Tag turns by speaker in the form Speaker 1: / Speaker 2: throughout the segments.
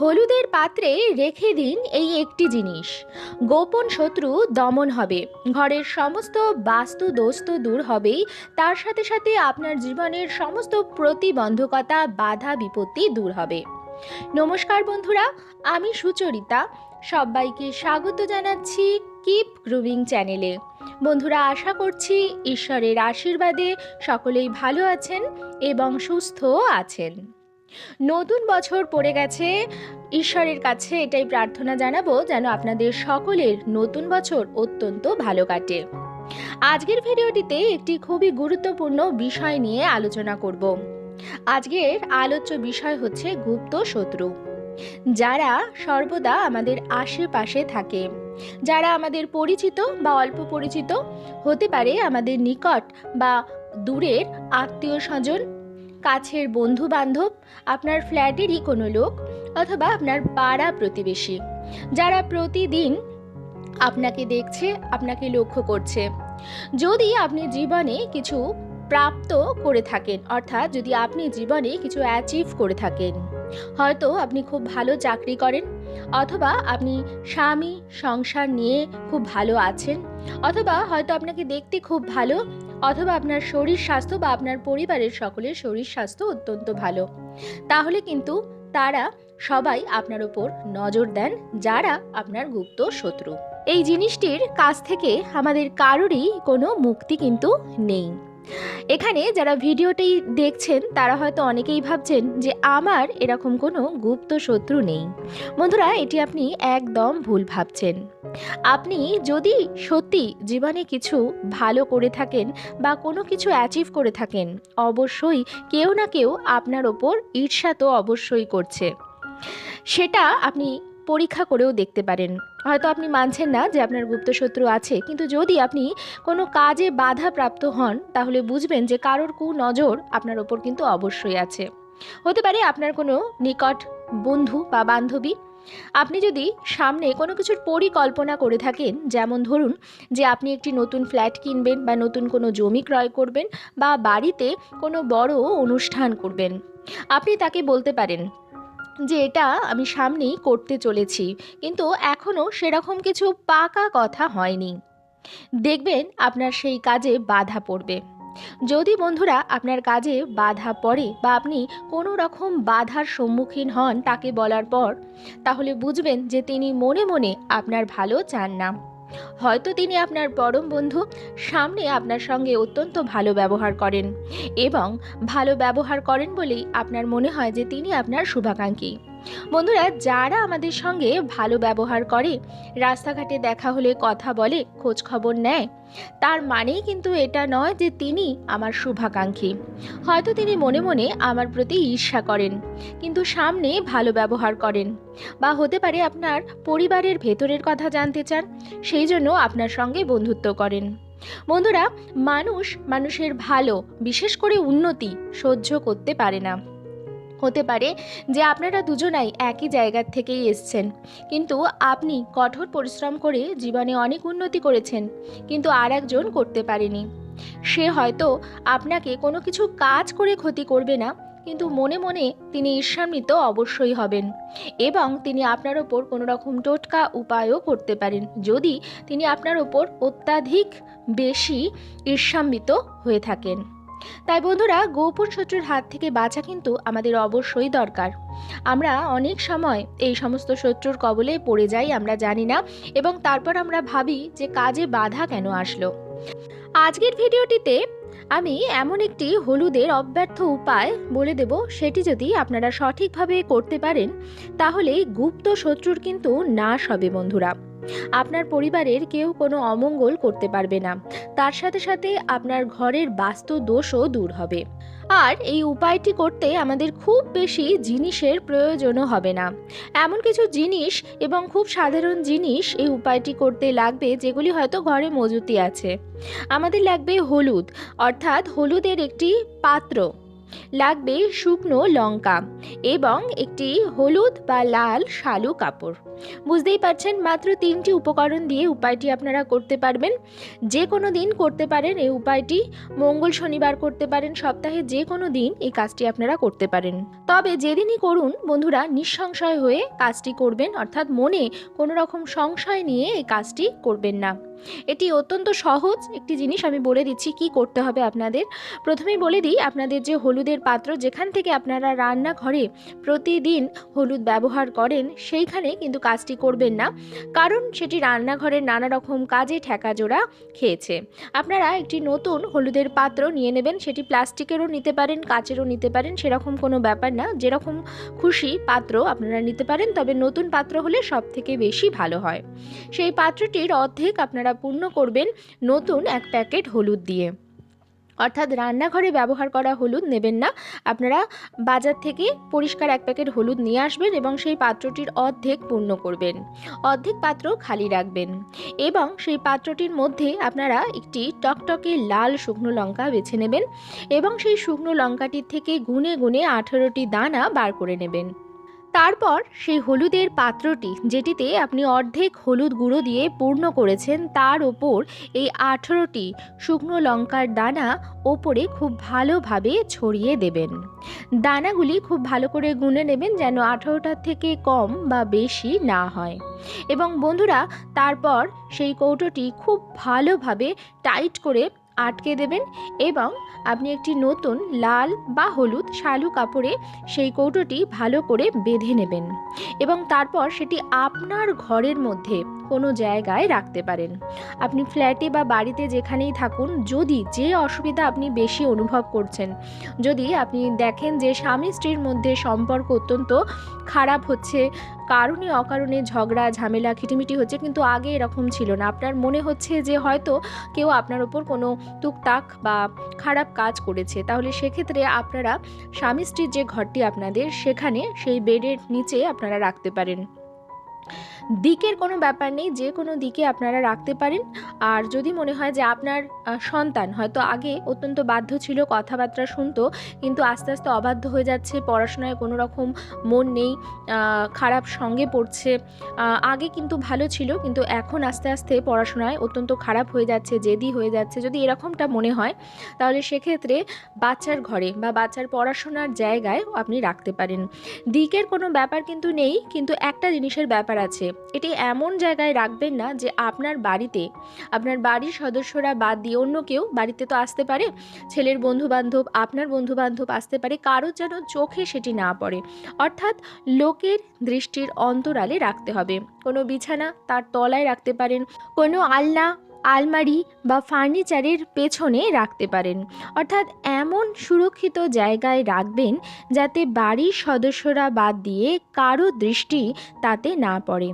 Speaker 1: হলুদের পাত্রে রেখে দিন এই একটি জিনিস। গোপন শত্রু দমন হবে। ঘরের সমস্ত বাস্তু দোস্ত দূর হবেই। তার সাথে সাথে আপনার জীবনের সমস্ত প্রতিবন্ধকতা, বাধা, বিপত্তি দূর হবে। নমস্কার বন্ধুরা, আমি সুচরিতা। সবাইকে স্বাগত জানাচ্ছি কিপ গ্রুমিং চ্যানেলে। বন্ধুরা, আশা করছি ঈশ্বরের আশীর্বাদে সকলেই ভালো আছেন এবং সুস্থও আছেন। নতুন বছর পড়ে গেছে। ঈশ্বরের কাছে এটাই প্রার্থনা জানাব যেন আপনাদের সকলের নতুন বছর অত্যন্ত ভালো কাটে। আজকের ভিডিওটিতে একটি খুবই গুরুত্বপূর্ণ বিষয় নিয়ে আলোচনা করব। আজকের আলোচ্য বিষয় হচ্ছে গুপ্ত শত্রু। যারা সর্বদা আমাদের আশেপাশে থাকে, যারা আমাদের পরিচিত বা অল্প পরিচিত, হতে পারে আমাদের নিকট বা দূরের আত্মীয় স্বজন কাছের বন্ধু বান্ধব আপনার ফ্ল্যাটেরই কোনো লোক অথবা আপনার পাড়া প্রতিবেশী, যারা প্রতিদিন আপনাকে দেখছে, আপনাকে লক্ষ্য করছে। যদি আপনি জীবনে কিছু প্রাপ্ত করে থাকেন, অর্থাৎ যদি আপনি জীবনে কিছু অ্যাচিভ করে থাকেন, হয়তো আপনি খুব ভালো চাকরি করেন, অথবা আপনি স্বামী, সংসার নিয়ে খুব ভালো আছেন, অথবা হয়তো আপনাকে দেখতে খুব ভালো অথবা আপনার শরীর স্বাস্থ্য বা আপনার পরিবারের সকলের শরীর স্বাস্থ্য অত্যন্ত ভালো। তাহলে কিন্তু তারা সবাই আপনার ওপর নজর দেন, যারা আপনার গুপ্ত শত্রু। এই জিনিসটির কাছ থেকে আমাদের কারোরই কোনো মুক্তি কিন্তু নেই। এখানে যারা ভিডিওটি দেখছেন, তারা হয়তো অনেকেই ভাবছেন যে আমার এরকম কোনো গুপ্ত শত্রু নেই। বন্ধুরা, এটি আপনি একদম ভুল ভাবছেন। আপনি যদি সত্যি জীবনে কিছু ভালো করে থাকেন বা কোনো কিছু অ্যাচিভ করে থাকেন, অবশ্যই কেউ না কেউ আপনার ওপর ঈর্ষা তো অবশ্যই করছে। সেটা আপনি পরীক্ষা করেও দেখতে পারেন। হয়তো আপনি মানছেন না যে আপনার গুপ্তশত্রু আছে, কিন্তু যদি আপনি কোনো কাজে বাধা প্রাপ্ত হন, তাহলে বুঝবেন যে কারোর কু নজর আপনার ওপর কিন্তু অবশ্যই আছে। হতে পারে আপনার কোনো নিকট বন্ধু বা বান্ধবী আপনি যদি সামনে কোনো কিছুর পরিকল্পনা করে থাকেন, যেমন ধরুন যে আপনি একটি নতুন ফ্ল্যাট কিনবেন বা নতুন কোনো জমি ক্রয় করবেন বা বাড়িতে কোনো বড় অনুষ্ঠান করবেন, আপনি তাকে বলতে পারেন যে এটা আমি সামনেই করতে চলেছি, কিন্তু এখনও সেরকম কিছু পাকা কথা হয়নি। দেখবেন আপনার সেই কাজে বাধা পড়বে। যদি বন্ধুরা আপনার কাজে বাধা পড়ে বা আপনি কোনো রকম বাধার সম্মুখীন হন তাকে বলার পর, তাহলে বুঝবেন যে তিনি মনে মনে আপনার ভালো চান না। হয়তো তিনি আপনার পরম বন্ধু, সামনে আপনার সঙ্গে অত্যন্ত ভালো ব্যবহার করেন এবং ভালো ব্যবহার করেন বলেই আপনার মনে হয় যে তিনি আপনার শুভাকাঙ্ক্ষী। বন্ধুরা, যারা আমাদের সঙ্গে ভালো ব্যবহার করে, রাস্তাঘাটে দেখা হলে কথা বলে খোঁজ খবর নেয়, তার মানেই কিন্তু এটা নয় যে তিনি আমার শুভাকাঙ্ক্ষী। হয়তো তিনি মনে মনে আমার প্রতি ঈর্ষা করেন, কিন্তু সামনে ভালো ব্যবহার করেন। বা হতে পারে আপনার পরিবারের ভেতরের কথা জানতে চান, সেই জন্য আপনার সঙ্গে বন্ধুত্ব করেন। বন্ধুরা, মানুষ মানুষের ভালো, বিশেষ করে উন্নতি সহ্য করতে পারে না। হতে পারে যে আপনারা দুজনাই একই জায়গার থেকেই এসছেন। কিন্তু আপনি কঠোর পরিশ্রম করে জীবনে অনেক উন্নতি করেছেন, কিন্তু আর একজন করতে পারেনি। সে হয়তো আপনাকে কোনো কিছু কাজ করে ক্ষতি করবে না, কিন্তু মনে মনে তিনি ঈর্ষান্বিত অবশ্যই হবেন এবং তিনি আপনার ওপর কোনো রকম টোটকা উপায়ও করতে পারেন, যদি তিনি আপনার ওপর অত্যাধিক বেশি ঈর্ষান্বিত হয়ে থাকেন। তাই বন্ধুরা, গোপন শত্রুর হাত থেকে বাঁচা কিন্তু আমাদের অবশ্যই দরকার। আমরা অনেক সময় এই সমস্ত শত্রুর কবলে পড়ে যাই, আমরা জানি না, এবং তারপর আমরা ভাবি যে কাজে বাধা কেন আসলো। আজকের ভিডিওটিতে আমি এমন একটি হলুদের অব্যর্থ উপায় বলে দেব, সেটি যদি আপনারা সঠিকভাবে করতে পারেন, তাহলে গুপ্ত শত্রুর কিন্তু নাশ হবে বন্ধুরা। আপনার পরিবারের কেউ কোনো অমঙ্গল করতে পারবে না। তার সাথে সাথে আপনার ঘরের বাস্তু দোষও দূর হবে। আর এই উপায়টি করতে আমাদের খুব বেশি জিনিসের প্রয়োজনও হবে না। এমন কিছু জিনিস এবং খুব সাধারণ জিনিস এই উপায়টি করতে লাগবে যেগুলি হয়তো ঘরে মজুতি আছে। আমাদের লাগবে হলুদ, অর্থাৎ হলুদের একটি পাত্র। লাগবে শুকনো লঙ্কা। এবং একটি হলুদ বা লাল শালু কাপড়। বুঝতেই পারছেন, মাত্র তিনটি উপকরণ দিয়ে উপায়টি আপনারা করতে পারবেন। যে কোনো দিন করতে পারেন, এই উপায়টি। মঙ্গল শনিবার করতে পারেন, সপ্তাহে যে কোনো দিন এই কাজটি আপনারা করতে পারেন। তবে যেদিনই করুন, বন্ধুরা, নিঃসংশয় হয়ে কাজটি করবেন, অর্থাৎ মনে কোনো রকম সংশয় নিয়ে এই কাজটি করবেন না। এটি অত্যন্ত সহজ একটি জিনিস, আমি বলে দিচ্ছি কি করতে হবে আপনাদের। প্রথমেই বলে দিই, আপনাদের যে হলুদের পাত্র, যেখান থেকে আপনারা রান্নাঘরে প্রতিদিন হলুদ ব্যবহার করেন, সেইখানে কিন্তু কাজটি করবেন না। কারণ সেটি রান্নাঘরের নানা রকম কাজে ঠেকাজোড়া খেয়েছে। আপনারা একটি নতুন হলুদের পাত্র নিয়ে নেবেন, সেটি প্লাস্টিকেরও নিতে পারেন, কাচেরও নিতে পারেন, সেরকম কোনো ব্যাপার না। যেরকম খুশি পাত্র আপনারা নিতে পারেন, তবে নতুন পাত্র হলে সব থেকে বেশি ভালো হয়। সেই পাত্রটির অর্ধেক আপনারা পূর্ণ করবেন নতুন এক প্যাকেট হলুদ দিয়ে। অর্থাৎ রান্নাঘরে ব্যবহার করা হলুদ নেবেন না। আপনারা বাজার থেকে পরিষ্কার এক প্যাকেট হলুদ নিয়ে আসবেন এবং সেই পাত্রটির অর্ধেক পূর্ণ করবেন। অর্ধেক পাত্র খালি রাখবেন এবং সেই পাত্রটির মধ্যে আপনারা একটি টকটকে লাল শুকনো লঙ্কা বেছে নেবেন এবং সেই শুকনো লঙ্কাটির থেকে গুনে গুনে আঠেরোটি দানা বার করে নেবেন। তারপর সেই হলুদের পাত্রটি, যেটিতে আপনি অর্ধেক হলুদ গুঁড়ো দিয়ে পূর্ণ করেছেন, তার ওপর এই আঠেরোটি শুকনো লঙ্কার দানা ওপরে খুব ভালোভাবে ছড়িয়ে দেবেন। দানাগুলি খুব ভালো করে গুনে নেবেন যেন আঠেরোটার থেকে কম বা বেশি না হয়। এবং বন্ধুরা, তারপর সেই কৌটোটি খুব ভালোভাবে টাইট করে আটকে দেবেন এবং আপনি একটি নতুন লাল বা হলুদ শালু কাপড়ে সেই কৌটোটি ভালো করে বেঁধে নেবেন এবং তারপর সেটি আপনার ঘরের মধ্যে কোনো জায়গায় রাখতে পারেন। আপনি ফ্ল্যাটে বা বাড়িতে যেখানেই থাকুন, যদি যে অসুবিধা আপনি বেশি অনুভব করছেন, যদি আপনি দেখেন যে স্বামী স্ত্রীর মধ্যে সম্পর্ক অত্যন্ত খারাপ হচ্ছে কারণে অকারণে ঝগড়া, ঝামেলা, খিটিমিটি হচ্ছে কিন্তু আগে এরকম ছিল না। আপনার মনে হচ্ছে যে হয়তো কেউ আপনার ওপর কোনো টুকটাক বা খারাপ কাজ করেছে। তাহলে সেক্ষেত্রে আপনারা স্বামী স্ত্রীর যে ঘরটি আপনাদের, সেখানে সেই বেডের নিচে আপনারা রাখতে পারেন। দিকের কোনো ব্যাপার নেই, যে কোনো দিকে আপনারা রাখতে পারেন। আর যদি মনে হয় যে আপনার সন্তান হয়তো আগে অত্যন্ত বাধ্য ছিল কথাবার্তা শুনতো, কিন্তু আস্তে আস্তে অবাধ্য হয়ে যাচ্ছে, পড়াশোনায় কোনো রকম মন নেই খারাপ সঙ্গে পড়ছে আগে কিন্তু ভালো ছিল, কিন্তু এখন আস্তে আস্তে পড়াশোনায় অত্যন্ত খারাপ হয়ে যাচ্ছে, জেদি হয়ে যাচ্ছে। যদি এরকমটা মনে হয়, তাহলে সেক্ষেত্রে বাচ্চার ঘরে বা বাচ্চার পড়াশোনার জায়গায় আপনি রাখতে পারেন। দিকের কোনো ব্যাপার কিন্তু নেই, কিন্তু একটা জিনিসের ব্যাপার আছে। এটি এমন জায়গায় রাখবেন না যে আপনার বাড়িতে, আপনার বাড়ির সদস্যরা বাদ দিয়ে অন্য কেউ বাড়িতে তো আসতে পারে, ছেলের বন্ধুবান্ধব, আপনার বন্ধুবান্ধব আসতে পারে কারও যেন চোখে সেটি না পড়ে। অর্থাৎ লোকের দৃষ্টির অন্তরালে রাখতে হবে। কোনো বিছানা তার তলায় রাখতে পারেন, কোনো আলনা আলমারি বা ফার্নিচারের পেছনে রাখতে পারেন। অর্থাৎ এমন সুরক্ষিত জায়গায় রাখবেন যাতে বাড়ির সদস্যরা বাদ দিয়ে কারও দৃষ্টি তাতে না পড়ে।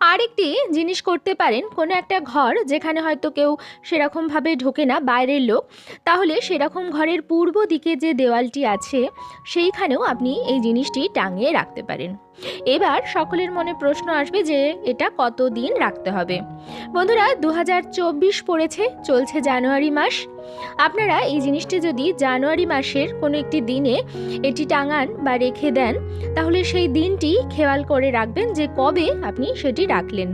Speaker 1: আরেকটি জিনিস করতে পারেন, কোনো একটা ঘর যেখানে হয়তো কেউ সেরকমভাবে ঢোকে না, বাইরের লোক, তাহলে সেরকম ঘরের পূর্ব দিকে যে দেওয়ালটি আছে, সেইখানেও আপনি এই জিনিসটি টাঙিয়ে রাখতে পারেন। এবার সকলের মনে প্রশ্ন আসবে যে এটা কত দিন রাখতে হবে? বন্ধুরা দু হাজার চব্বিশ পড়েছে, চলছে জানুয়ারি মাস। আপনারা এই জিনিসটি যদি জানুয়ারি মাসের কোনো একটি দিনে এটি টাঙান বা রেখে দেন, তাহলে সেই দিনটি খেয়াল করে রাখবেন যে কবে আপনি সেটি রাখলেন।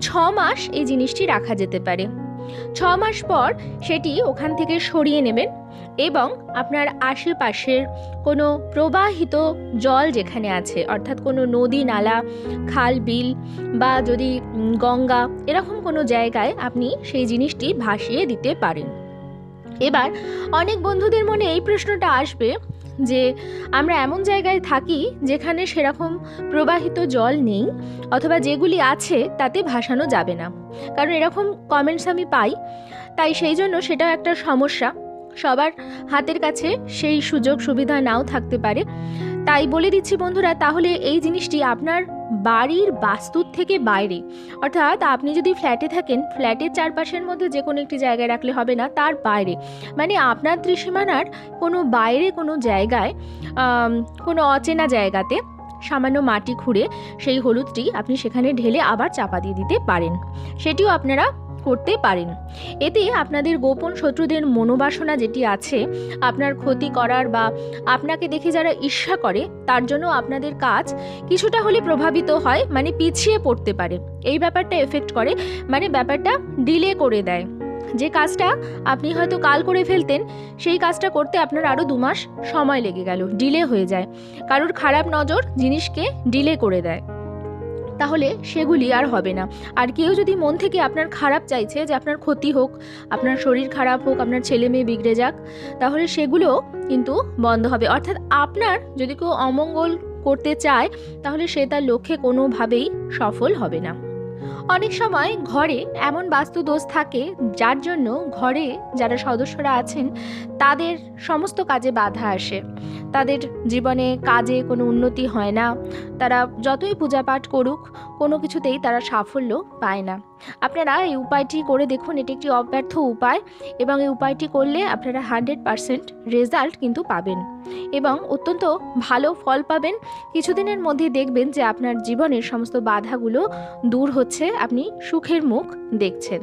Speaker 1: ছ মাস এই জিনিসটি রাখা যেতে পারে। ছ মাস পর সেটি ওখান থেকে সরিয়ে নেবেন এবং আপনার আশেপাশের কোনো প্রবাহিত জল যেখানে আছে, অর্থাৎ কোনো নদী, নালা, খাল, বিল বা যদি গঙ্গা, এরকম কোনো জায়গায় আপনি সেই জিনিসটি ভাসিয়ে দিতে পারেন। এবার অনেক বন্ধুদের মনে এই প্রশ্নটা আসবে যে, আমরা এমন জায়গায় থাকি যেখানে সেরকম প্রবাহিত জল নেই অথবা যেগুলি আছে তাতে ভাসানো যাবে না। কারণ এরকম কমেন্টস আমি পাই, তাই সেই জন্য সেটাও একটা সমস্যা। সবার হাতের কাছে সেই সুযোগ সুবিধা নাও থাকতে পারে। তাই বলে দিচ্ছি বন্ধুরা, তাহলে এই জিনিসটি আপনার বাড়ির বাস্তুর থেকে বাইরে। অর্থাৎ আপনি যদি ফ্ল্যাটে থাকেন, ফ্ল্যাটের চারপাশের মধ্যে যে কোনো একটি জায়গায় রাখলে হবে না, তার বাইরে। মানে আপনার ত্রিসীমানার কোনো বাইরে কোনো জায়গায় কোনো অচেনা জায়গাতে সামান্য মাটি খুঁড়ে সেই হলুদটি আপনি সেখানে ঢেলে আবার চাপা দিয়ে দিতে পারেন। সেটিও আপনারা করতে পারেন। এতে আপনাদের গোপন শত্রুদের মনোবাসনা যেটি আছে, আপনার ক্ষতি করার বা আপনাকে দেখে যারা ঈর্ষা করে, তার জন্য আপনাদের কাজ কিছুটা হলে প্রভাবিত হয় মানে পিছিয়ে পড়তে পারে। এই ব্যাপারটা এফেক্ট করে মানে ব্যাপারটা ডিলে করে দেয়। যে কাজটা আপনি হয়তো কাল করে ফেলতেন, সেই কাজটা করতে আপনার আরও দু মাস সময় লেগে গেল, ডিলে হয়ে যায়। কারোর খারাপ নজর জিনিসকে ডিলে করে দেয়। তাহলে সেগুলি আর হবে না। আর কেউ যদি মন থেকে আপনার খারাপ চাইছে যে আপনার ক্ষতি হোক, আপনার শরীর খারাপ হোক, আপনার ছেলে মেয়ে বিগড়ে যাক, তাহলে সেগুলো কিন্তু বন্ধ হবে। অর্থাৎ আপনার যদি কেউ অমঙ্গল করতে চায়, তাহলে সে তার লক্ষ্যে কোনোভাবেই সফল হবে না। অনেক সময় ঘরে এমন বাস্তু দোষ থাকে, যার জন্য ঘরে যারা সদস্যরা আছেন, তাদের সমস্ত কাজে বাধা আসে। তাদের জীবনে কাজে কোনো উন্নতি হয় না। তারা যতই পূজা পাঠ করুক, কোনো কিছুতেই তারা সাফল্য পায় না। আপনারা এই উপায়টি করে দেখুন, এটি একটি অব্যর্থ উপায় এবং এই উপায়টি করলে আপনারা হান্ড্রেড পারসেন্ট রেজাল্ট কিন্তু পাবেন এবং অত্যন্ত ভালো ফল পাবেন। কিছুদিনের মধ্যে দেখবেন যে আপনার জীবনের সমস্ত বাধাগুলো দূর হচ্ছে, আপনি সুখের মুখ দেখছেন।